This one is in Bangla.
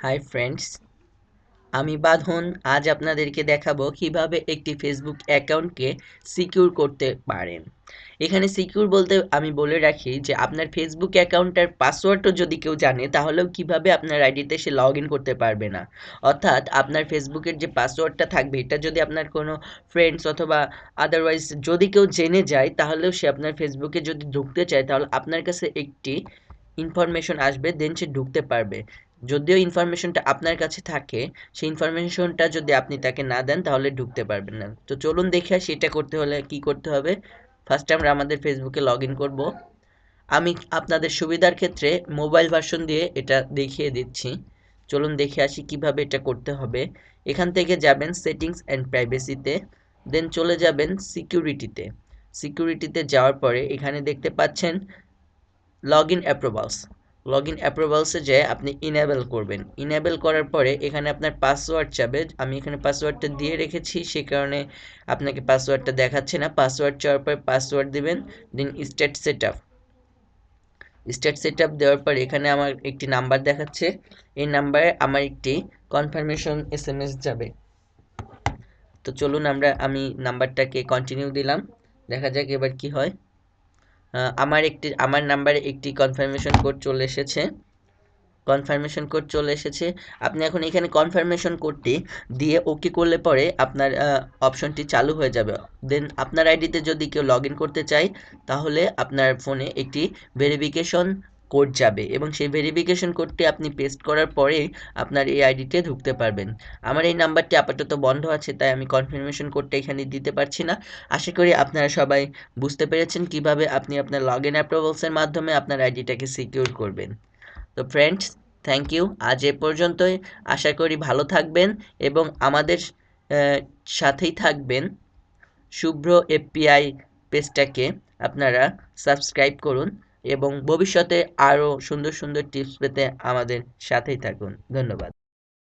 হাই ফ্রেন্ডস আমি বাঁধন, আজ আপনাদেরকে দেখাবো কীভাবে একটি ফেসবুক অ্যাকাউন্টকে সিকিউর করতে পারেন। এখানে সিকিউর বলতে আমি বলে রাখি যে, আপনার ফেসবুক অ্যাকাউন্টের পাসওয়ার্ডও যদি কেউ জানে, তাহলেও কীভাবে আপনার আইডিতে সে লগ ইন করতে পারবে না। অর্থাৎ আপনার ফেসবুকের যে পাসওয়ার্ডটা থাকবে, এটা যদি আপনার কোনো ফ্রেন্ডস অথবা আদারওয়াইজ যদি কেউ জেনে যায়, তাহলেও সে আপনার ফেসবুকে যদি ঢুকতে চায়, তাহলে আপনার কাছে একটি ইনফরমেশন আসবে দেন সে ঢুকতে পারবে। যদিও ইনফরমেশনটা আপনার কাছে থাকে, সেই ইনফরমেশনটা যদি আপনি তাকে না দেন, তাহলে ঢুকতে পারবেন না। তো চলুন দেখে আসি এটা করতে হলে কি করতে হবে। ফার্স্ট আমরা আমাদের ফেসবুকে লগ ইন করব। আমি আপনাদের সুবিধার ক্ষেত্রে মোবাইল ভার্সন দিয়ে এটা দেখিয়ে দিচ্ছি। চলুন দেখে আসি কীভাবে এটা করতে হবে। এখান থেকে যাবেন সেটিংস অ্যান্ড প্রাইভেসিতে দেন চলে যাবেন সিকিউরিটিতে সিকিউরিটিতে যাওয়ার পরে এখানে দেখতে পাচ্ছেন log in approvals log in অ্যাপ্রুভালসে যেয়ে আপনি ইনেবল করবেন। ইনেবল করার পরে এখানে আপনার পাসওয়ার্ড চাবে। আমি এখানে পাসওয়ার্ডটা দিয়ে রেখেছি, সে কারণে আপনাকে পাসওয়ার্ডটা দেখাচ্ছে না। পাসওয়ার্ড চাওয়ার পরে পাসওয়ার্ড দিবেন then state set up state set up দেওয়ার পর এখানে আমার একটি নাম্বার দেখাচ্ছে। এই নাম্বারে আমার একটি কনফার্মেশন এস এম এস যাবে। তো চলুন আমরা, আমি নাম্বারটাকে কন্টিনিউ দিলাম। দেখা যাক এবার কি হয়। আমার একটি, আমার নাম্বারে একটি কনফার্মেশন কোড চলে এসেছে। কনফার্মেশন কোড চলে এসেছে। আপনি এখন এখানে কনফার্মেশন কোডটি দিয়ে ওকে করলে পরে আপনার অপশনটি চালু হয়ে যাবে। দেন আপনার আইডিতে যদি কেউ লগ করতে চায়, তাহলে আপনার ফোনে একটি ভেরিফিকেশন কোড যাবে এবং সেই ভেরিফিকেশন কোডটি আপনি পেস্ট করার পরেই আপনার এই আইডিতে ঢুকতে পারবেন। আমার এই নাম্বারটি আপাতত বন্ধ আছে, তাই আমি কনফার্মেশন কোডটা এখানে দিতে পারছি না। আশা করি আপনারা সবাই বুঝতে পেরেছেন কীভাবে আপনি আপনার লগ ইন অ্যাপ্রুভালসের মাধ্যমে আপনার আইডিটাকে সিকিউর করবেন। তো ফ্রেন্ডস থ্যাংক ইউ আজ এ পর্যন্তই। আশা করি ভালো থাকবেন এবং আমাদের সাথেই থাকবেন। শুভ্র এফপিআই পেজটাকে আপনারা সাবস্ক্রাইব করুন। এবং ভবিষ্যতে আরও সুন্দর সুন্দর টিপস পেতে আমাদের সাথেই থাকুন। ধন্যবাদ।